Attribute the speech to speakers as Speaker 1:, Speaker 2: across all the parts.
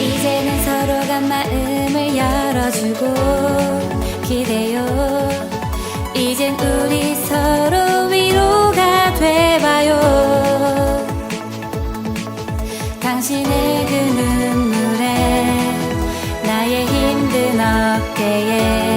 Speaker 1: 이제는 서로가 마음을 열어주고 기대요. 이젠 우리 서로 위로가 돼봐요. 당신의 그 눈물에 나의 힘든 어깨에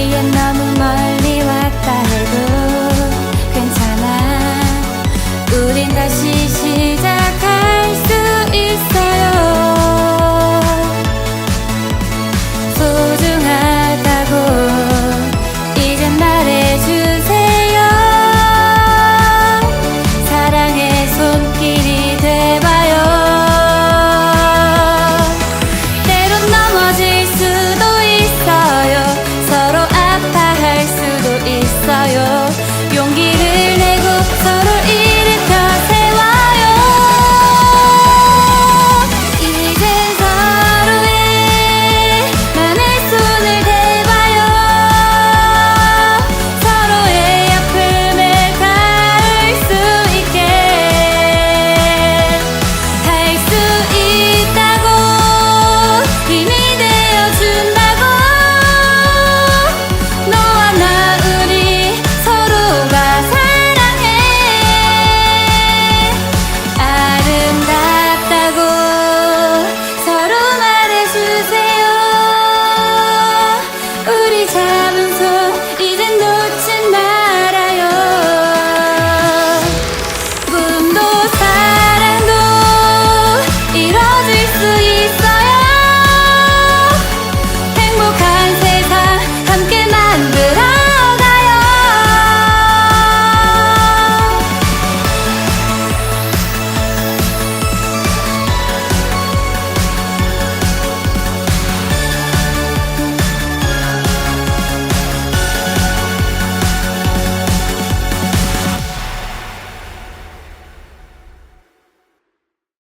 Speaker 1: 거리에 너무 멀리 왔다 해도 괜찮아. 우린 다시